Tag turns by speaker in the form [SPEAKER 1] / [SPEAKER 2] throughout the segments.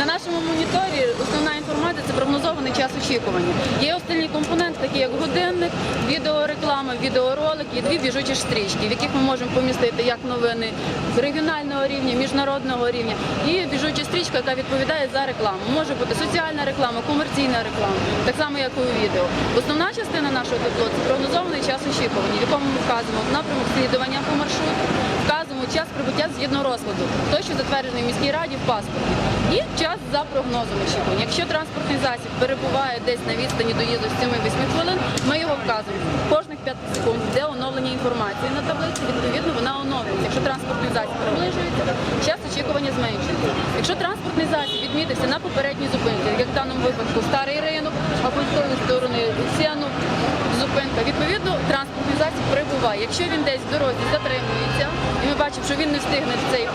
[SPEAKER 1] На нашому моніторі основна інформація це прогнозований час очікування. Є остальні компоненти, такі як годинник, відеореклама, відеоролик і дві біжучі стрічки, в яких ми можемо помістити як новини з регіонального рівня, міжнародного рівня, і біжуча стрічка, яка відповідає за рекламу. Може бути соціальна реклама, комерційна реклама, так само як і у відео. Основна частина нашого табло це прогнозований час очікування, в якому ми вказуємо напрямок слідування по маршруту, вказуємо час прибуття згідно розкладу, той, що затверджений в міській раді в паспорті, і час за прогнозом очікування. Якщо транспортний засіб перебуває десь на відстані доїзду з 7-8 хвилин, ми його вказуємо. Кожних 5 секунд йде оновлення інформації на таблиці, відповідно вона оновлюється. Якщо транспортний засіб приближується, час очікування зменшується. Якщо транспортний засіб відмітився на попередній зупинці, як в даному випадку старий ринок, або з тої сторони сіану зупинка, відповідно транспортний засіб прибуває. Якщо він десь в дорозі затримується, бачимо, що він не встигне в цей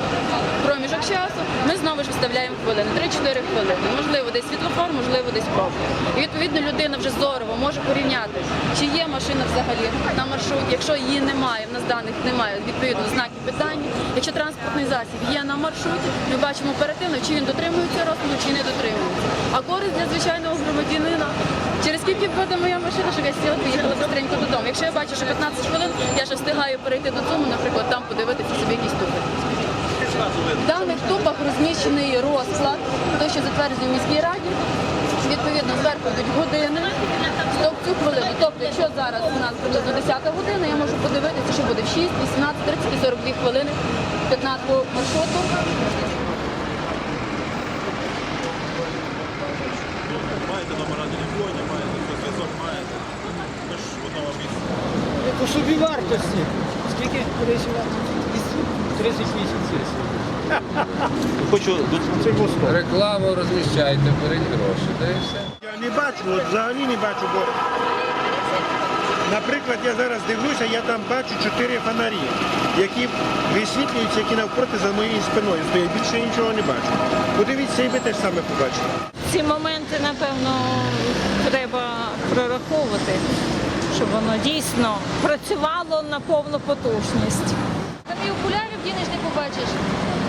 [SPEAKER 1] проміжок часу, ми знову ж виставляємо хвилини, 3-4 хвилини. Можливо, десь світлофор, можливо, десь пробка. І відповідно людина вже зорово може порівняти, чи є машина взагалі на маршруті. Якщо її немає, в нас даних немає, відповідно знаків питання. Якщо транспортний засіб є на маршруті, ми бачимо оперативно, чи він дотримується розкладу, чи не дотримується. А користь для звичайного громадянина. Скільки буде моя машина, щоб я сіла, поїхала быстренько додому. Якщо я бачу, що 15 хвилин, я ще встигаю перейти до цуму, наприклад, там подивитися собі якісь тупи. В даних тупах розміщений розклад, той, що затверджений в міській раді. Відповідно, зверху йдуть години, стовпцю хвилину. Тобто, якщо зараз у нас приблизно 10 година, я можу подивитися, що буде в 6, 18, 30 і 42 хвилини 15 маршруту.
[SPEAKER 2] По собі вартості. Скільки колись вартості? 38 сесій.
[SPEAKER 3] Хочу
[SPEAKER 2] Це Москва.
[SPEAKER 4] Рекламу розміщайте, беріть гроші, та і все.
[SPEAKER 5] Я не бачу, от взагалі не бачу, бо, наприклад, я зараз дивлюся, я там бачу чотири фонарі, які висвітлюються, які навпроти за моєю спиною стоять. Більше нічого не бачу. Подивіться, і ви теж саме побачите.
[SPEAKER 6] Ці моменти, напевно, треба прораховувати, щоб воно дійсно працювало на повну потужність.
[SPEAKER 7] Там і окулярів дінеш не побачиш.